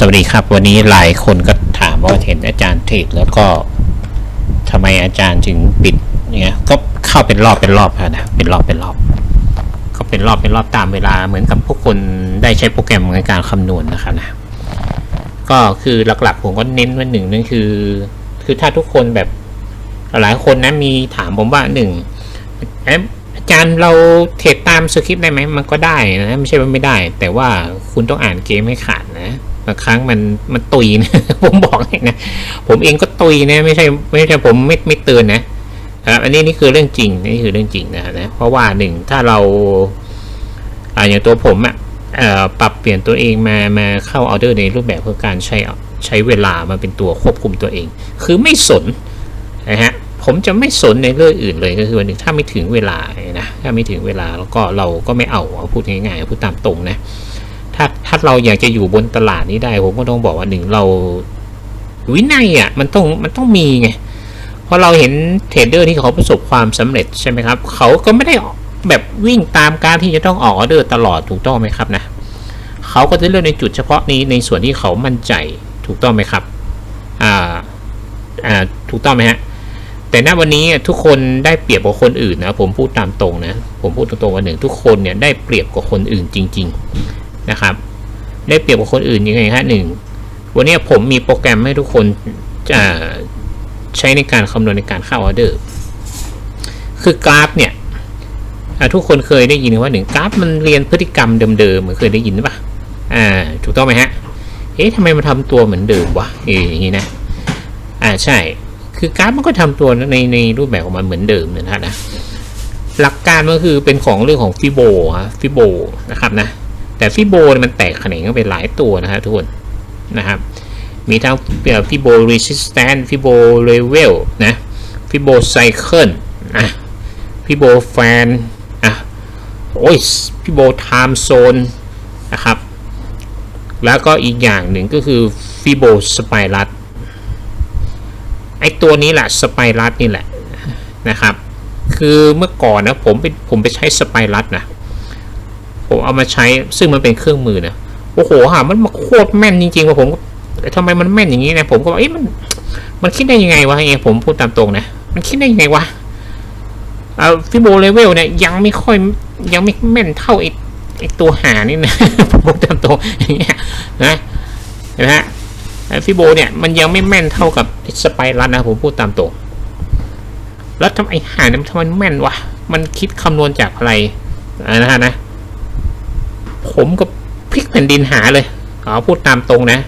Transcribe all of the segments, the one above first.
สวัสดีครับ วันนี้หลายคนก็ถามว่าเห็นอาจารย์เทรดแล้วก็ทำไมอาจารย์ถึงปิดเนี่ยก็เข้าเป็นรอบเป็นรอบครับนะเป็นรอบเป็นรอบ ก็เป็นรอบเป็นรอบตามเวลาเหมือนกับพวกคนได้ใช้โปรแกรมในการคำนวณนะครับนะก็คือหลักๆผมก็เน้นว่าหนึ่งนั่นคือ คือถ้าทุกคนแบบหลายคนนะมีถามผมว่าหนึ่งเอ๊ะอาจารย์เราเทรดตามสคริปต์ได้ไหมมันก็ได้นะไม่ใช่ว่าไม่ได้ แต่ว่าคุณต้องอ่านเกมให้ขาด บางครั้งมันมันตุยนะผมบอกให้นะผมเองก็ตุยนะไม่ใช่ไม่ใช่ผมไม่ไม่เตือนนะครับอันนี้นี่คือเรื่องจริงนี่คือเรื่องจริงนะนะเพราะว่าหนึ่งถ้าเราอ่าอย่างตัวผมอะเอ่อปรับเปลี่ยนตัวเองมามาเข้าออเดอร์ในรูปแบบเพื่อการใช้ใช้เวลามาเป็นตัวควบคุมตัวเอง คือไม่สนนะฮะผมจะไม่สนในเรื่องอื่นเลยก็คือวันหนึ่งถ้าไม่ถึงเวลานะถ้าไม่ถึงเวลาแล้วก็เราก็ไม่เอาเอาพูดง่ายๆพูดตามตรงนะ ถ้าถ้าเราอยากจะอยู่บนตลาดนี้ได้ผมก็ต้องบอกว่าหนึ่งเราวินัยอะมันต้องมันต้องมีไงเพราะเราเห็นเทรดเดอร์ที่เขาประสบความสำเร็จใช่ไหมครับ เขาก็ไม่ได้แบบวิ่งตามการที่จะต้องออกออเดอร์ตลอดถูกต้องไหมครับนะเขาก็จะเลือกในจุดเฉพาะนี้ในส่วนที่เขามั่นใจถูกต้องไหมครับอ่าอ่าถูกต้องไหมฮะแต่ณวันนี้ทุกคนได้เปรียบกว่าคนอื่นนะผมพูดตามตรงนะผมพูดตรงๆว่าหนึ่งทุกคนเนี่ยได้เปรียบกว่าคนอื่นจริง ๆ นะครับ ได้เปรียบกว่าคนอื่นยังไงฮะหนึ่งวันนี้ผมมีโปรแกรมให้ทุกคนใช้ในการคำนวณในการเข้าออเดอร์ คือกราฟเนี่ยทุกคนเคยได้ยินว่าหนึ่งกราฟมันเรียนพฤติกรรมเดิมๆเหมือนเคยได้ยินปะอ่าถูกต้องไหมฮะ เอ๊ะทำไมมันทำตัวเหมือนเดิมวะเอออย่างนี้นะ อ่าใช่ คือกราฟมันก็ทำตัวในในรูปแบบของมันเหมือนเดิมนะฮะนะ หลักการมันก็คือเป็นของเรื่องของฟิโบฮะฟิโบนะครับนะ แต่ฟิโบมันแตกแขนงไปหลายตัวนะฮะทุกคนนะครับมีทั้งฟิโบ resistance ฟิโบ level นะฟิโบ cycle นะฟิโบ fan อะโอ้ยฟิโบ time zone นะครับ แล้วก็อีกอย่างหนึ่งก็คือฟิโบสไปรัสไอตัวนี้แหละสไปรัสนี่แหละนะครับ คือเมื่อก่อนนะผมไปผมไปใช้สไปรัสนะ ผมเอามาใช้ซึ่งมันเป็นเครื่องมือนะโอ้โหหามันมาโคตรแม่นจริงๆว่าผมแต่ทำไมมันแม่นอย่างนี้นะผมก็ว่าเอ๊ะมัน มันคิดได้ยังไงวะเองผมพูดตามตรงนะมันคิดได้ยังไงวะเอาฟิโบเลเวลเนี่ยยังไม่ค่อยยังไม่แม่นเท่าไอ้ไอ้ตัวหานี่นะผมพูดตามตรงอย่างเงี้ยนะเห็นไหมฮะฟิโบเนี่ยมันยังไม่แม่นเท่ากับสไปรัสนะผมพูดตามตรงแล้วทำไมหาเนี่ยมันทำไมแม่นวะมันคิดคำนวณจากอะไรนะฮะนะ ผมก็พลิกแผ่นดินหาเลยขอพูดตามตรงนะ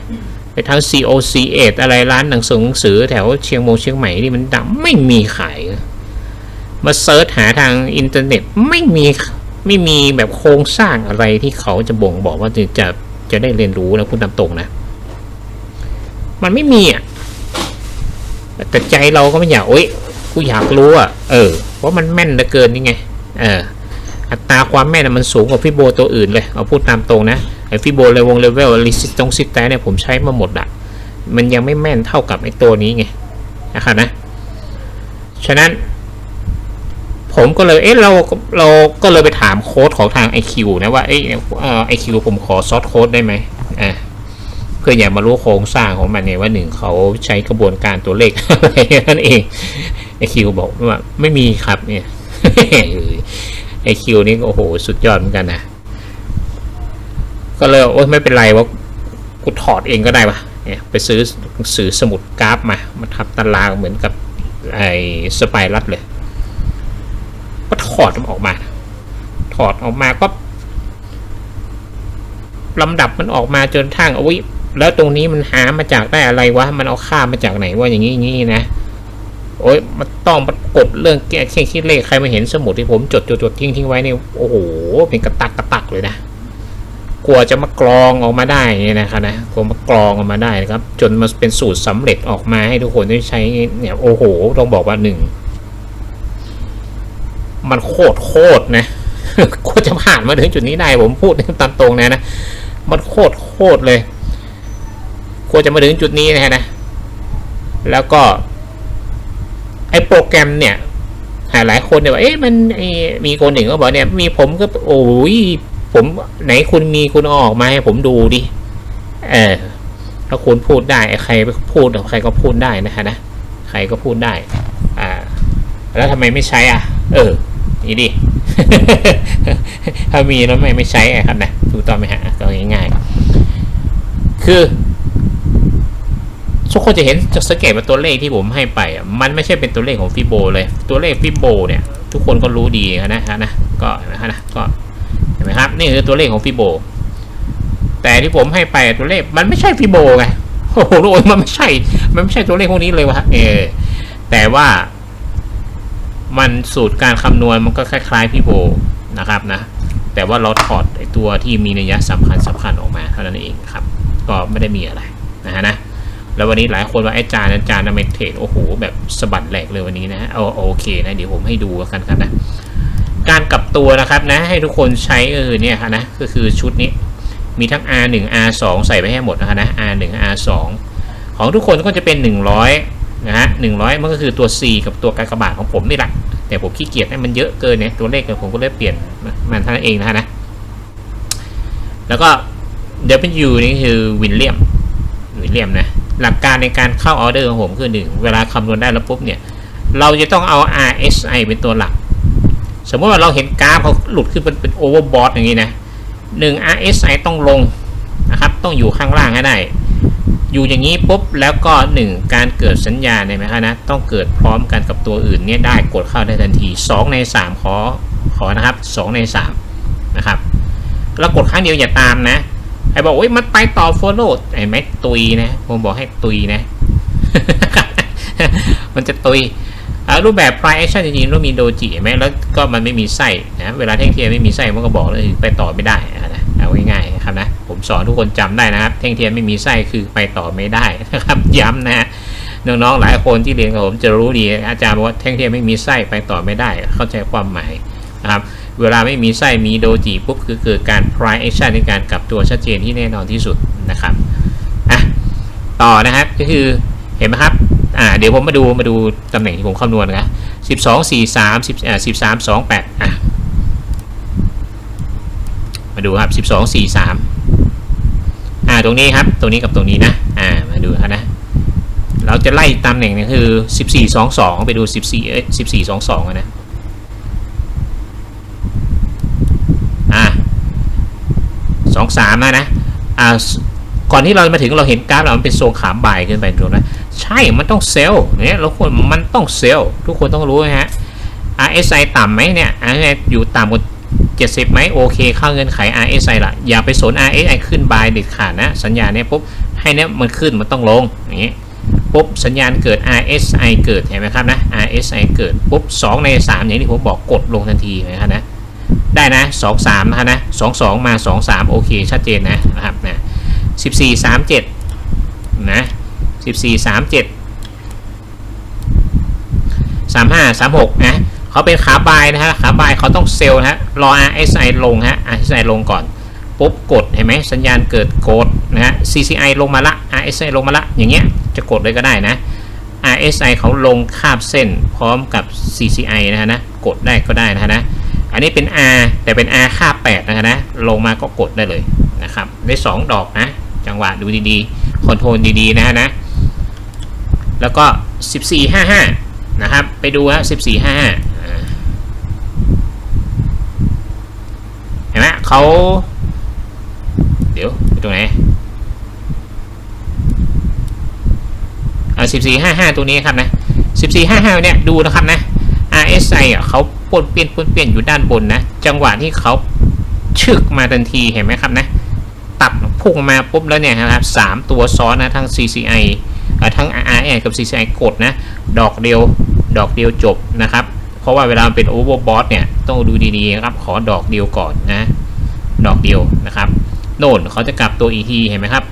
ไปทาง COC8 อะไรร้านหนังสือหนังสือแถวเชียงโมงเชียงใหม่นี่มันดัไม่มีขาย มาเซิร์ชหาทางอินเทอร์เน็ตไม่มีไม่มีแบบโครงสร้างอะไรที่เขาจะบ่งบอกว่าจะจะจะได้เรียนรู้นะพูดตามตรงนะ มันไม่มีอะแต่ใจเราก็ไม่อยากโอ๊ยกูอยากรู้อะเออว่ามันแม่นเหลือเกินนี่ไง เออ อัตราความแม่นมันสูงกว่าฟิโบตัวอื่นเลย เอาพูดตามตรงนะไอ้ฟิโบเลวงเลเวลลิซิตงซิตแตเนี่ยผมใช้มาหมดอะมันยังไม่แม่นเท่ากับไอ้ตัวนี้ไงนะครับนะ ฉะนั้นผมก็เลย เอ๊ะ เรา เราก็เลยไปถามโค้ดของทาง IQ นะว่า เอ้ไอคิวผมขอซอสโค้ดได้ไหมอ่าเพื่ออยากมารู้โครงสร้างของมันเนี่ยว่าหนึ่งเขาใช้กระบวนการตัวเลขอะไรนั่นเองไอคิวบอกว่าไม่มีครับเนี่ย ไอคิวนี่โอ้โห สุดยอดเหมือนกันนะ ก็เลยโอ้ยไม่เป็นไรว่ากูถอดเองก็ได้ปะเนี่ยไปซื้อหนังสือสมุดกราฟมา มาทับตารางเหมือนกับไอสไปรัสเลย ก็ถอดมันออกมา ถอดออกมาก็ลำดับมันออกมาจนทั้งโอ้ยแล้วตรงนี้มันหามาจากได้อะไรวะ มันเอาค่ามาจากไหนว่าอย่างนี้อย่างนี้นะ โอ้ยมันต้องปรากฏเรื่องแก้เครื่องคิดเลขใครมาเห็นสมุดที่ผมจดจดจดทิ้งทิ้งไว้เนี่ยโอ้โหเป็นกระตักกระตักเลยนะกลัวจะมากรองออกมาได้นี่นะครับนะกลัวมากรองออกมาได้นะครับ จนมาเป็นสูตรสำเร็จออกมาให้ทุกคนได้ใช้เนี่ยโอ้โหต้องบอกว่าหนึ่งมันโคตรโคตรนะกว่าจะผ่านมาถึงจุดนี้ได้ผมพูดตามตรงนะนะมันโคตรโคตรเลยกว่าจะมาถึงจุดนี้นะฮะนะแล้วก็ ไอโปรแกรมเนี่ยหลายคนเนี่ยว่าเอ๊ะมันมีคนหนึ่งก็บอกเนี่ย มีผมก็โอ้ยผมไหนคุณมีคุณออกมาให้ผมดูดิเออถ้าคุณพูดได้ใครพูดใครก็พูดได้นะฮะนะใครก็พูดได้ อ่า แล้วทำไมไม่ใช้อะ เออนี่ดิถ้ามีแล้วไม่ไม่ใช้อะครับนะถูกต้องไหมฮะก็ง่ายๆคือ ทุกคนจะเห็นจะสังเกตว่าตัวเลขที่ผมให้ไปอะมันไม่ใช่เป็นตัวเลขของฟิโบเลย ตัวเลขฟิโบเนี่ยทุกคนก็รู้ดีนะฮะนะก็นะฮะนะก็เห็นไหมครับนี่คือตัวเลขของฟิโบแต่ที่ผมให้ไปตัวเลขมันไม่ใช่ฟิโบไงโอ้โหโอ้ยมันไม่ใช่ มันไม่ใช่ตัวเลขพวกนี้เลยวะเออแต่ว่า มันสูตรการคำนวณมันก็คล้ายๆฟิโบนะครับนะ แต่ว่าเราถอดตัวที่มีนัยสำคัญสำคัญออกมาเท่านั้นเองครับ ก็ไม่ได้มีอะไรนะฮะนะ แล้ววันนี้หลายคนว่าไอ้จานอาจารย์ทำไมเทรดโอ้โห แบบสะบัดแหลกเลยวันนี้นะเอาโอเคนะเดี๋ยวผมให้ดูกันครับนะการกลับตัวนะครับนะให้ทุกคนใช้เออเนี่ยครับนะก็คือชุดนี้มีทั้ง R1 R2 ใส่ไปให้หมดนะครับนะ R1 R2 ของทุกคนก็จะเป็น 100นะฮะ100 มันก็คือตัว C กับตัวกากบาทของผมนี่แหละแต่ผมขี้เกียจให้มันเยอะเกินเนี่ยตัวเลขผมก็เลยเปลี่ยนมันเท่านั้นเองนะฮะนะแล้วก็ W นี่คือวินเลียมวินเลียมนะ หลักการในการเข้าออเดอร์ของผมคือหนึ่งเวลาคำนวณได้แล้วปุ๊บเนี่ย เราจะต้องเอา RSI เป็นตัวหลัก สมมติว่าเราเห็นกราฟเขาหลุดขึ้นเป็นเป็นโอเวอร์บอทอย่างนี้นะหนึ่ง RSI ต้องลงนะครับต้องอยู่ข้างล่างให้ได้ อยู่อย่างนี้ปุ๊บแล้วก็หนึ่งการเกิดสัญญาณเนี่ยไหมครับนะต้องเกิดพร้อมกันกับตัวอื่นเนี่ยได้กดเข้าได้ทันที 2 ใน 3 ขอขอนะครับ 2 ใน3นะครับแล้วกดครั้งเดียวอย่าตามนะ ไอ้บอกว่ามันไปต่อ follow ไอ้ไม่ตุยนะ ผมบอกให้ตุยนะ มันจะตุยรูปแบบ price action จริงๆต้องมีโดจิไหมแล้วก็มันไม่มีไส้นะเวลาเท่งเทียนไม่มีไส้มันก็บอกเลยไปต่อไม่ได้นะเอาง่ายๆครับนะผมสอนทุกคนจำได้นะครับเท่งเทียนไม่มีไส้คือไปต่อไม่ได้นะครับย้ำนะฮะน้องๆหลายคนที่เรียนกับผมจะรู้ดีอาจารย์บอกว่าเท่งเทียนไม่มีไส้ไปต่อไม่ได้ เข้าใจความหมายนะครับ เวลาไม่มีไส้มีโดจิปุ๊บคือเกิดการ price action ในการกลับตัวชัดเจนที่แน่นอนที่สุดนะครับอะต่อนะครับก็คือเห็นไหมครับอ่าเดี๋ยวผมมาดูมาดูตำแหน่งที่ผมคำนวณนะสิบสองสี่สามสิบอ่าสิบสามสองแปดอะมาดูครับสิบสองสี่สามอ่าตรงนี้ครับตรงนี้กับตรงนี้นะอ่ามาดูครับนะเราจะไล่ตำแหน่งนี่คือสิบสี่สองสองไปดูสิบสี่เอ้ยสิบสี่สองสองนะ สองสามนะนะอ่าก่อนที่เราจะมาถึงเราเห็นกราฟเรามันเป็นโซนขามบ่ายขึ้นไปถูกไหมใช่มันต้องเซลล์เนี่ยเราควรมันต้องเซลล์ทุกคนต้องรู้นะฮะ RSI ต่ำไหมเนี่ย RSI อยู่ต่ำกว่า70ไหมโอเคเข้าเงินไข RSI ละอย่าไปสน RSI ขึ้นบายเด็ดขาดนะ สัญญาณเนี่ยปุ๊บให้เนี่ยมันขึ้นมันต้องลงอย่างนี้ปุ๊บสัญญาณเกิด RSI เกิดเห็นไหมครับนะ RSI เกิดปุ๊บ2ใน 3 อย่างที่ผมบอกกดลงทันทีนะครับนะ ได้นะสองสามนะนะสองสองมาสองสามโอเคชัดเจนนะนะครับนะสิบสี่สามเจ็ดนะสิบสี่สามเจ็ดสามห้าสามหกนะเขาเป็นขาบายนะฮะขาบายเขาต้องเซลล์นะฮะรอ RSI ลงฮะ RSI ลงก่อนปุ๊บกดเห็นไหมสัญญาณเกิดกดนะฮะ CCI ลงมาละ RSI ลงมาละอย่างเงี้ยจะกดเลยก็ได้นะ RSI เขาลงคาบเส้นพร้อมกับ CCI นะฮะนะกดได้ก็ได้นะฮะนะ อันนี้เป็น R แต่เป็น R ค่า 8 นะครับนะ ลงมาก็กดได้เลยนะครับ ได้ 2 ดอกนะ จังหวะดูดีๆ คอนโทรลดีๆ นะฮะนะ แล้วก็ 1455 นะครับ ไปดูฮะ1455อ่าเห็นไหมเขา เดี๋ยวไปตรงไหนอ่า1455 ตัวนี้ครับนะ 1455 เนี่ย ดูนะครับนะ RSI อะเขา ปนเปลี่ยนปนเปลี่ยนอยู่ด้านบนนะ จังหวะที่เขาชึกมาทันทีเห็นไหมครับนะ ตัดพุ่งมาปุ๊บแล้วเนี่ยครับสามตัวซ้อนนะทั้ง CCI ทั้ง RSI กับ CCI กดนะ ดอกเดียวดอกเดียวจบนะครับ เพราะว่าเวลาเป็น overbought เนี่ยต้องดูดีๆครับขอดอกเดียวก่อนนะ ดอกเดียวนะครับ โน่นเขาจะกลับตัวอีกทีเห็นไหมครับ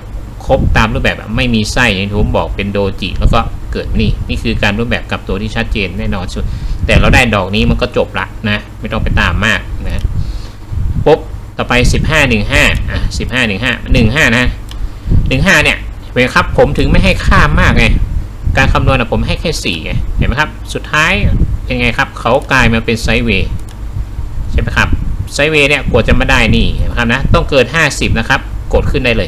ครบตามรูปแบบไม่มีไส้อย่างที่ผมบอกเป็นโดจิ แล้วก็เกิดนี่ นี่คือการรูปแบบกลับตัวที่ชัดเจนแน่นอนสุด แต่เราได้ดอกนี้มันก็จบละนะ ไม่ต้องไปตามมากนะปุ๊บต่อไป 15 15อะ15 15 15 นะ 15 เนี่ยเห็นไหมครับผมถึงไม่ให้ค่ามากไงการคำนวณนะผมให้แค่4ไงเห็นไหมครับสุดท้ายเป็นไงครับเขากลายมาเป็นไซเวย์ใช่ไหมครับไซเวย์เนี่ยกดจะมาได้นี่นไหมครับนะต้องเกิน 50 นะครับ กดขึ้นได้เลย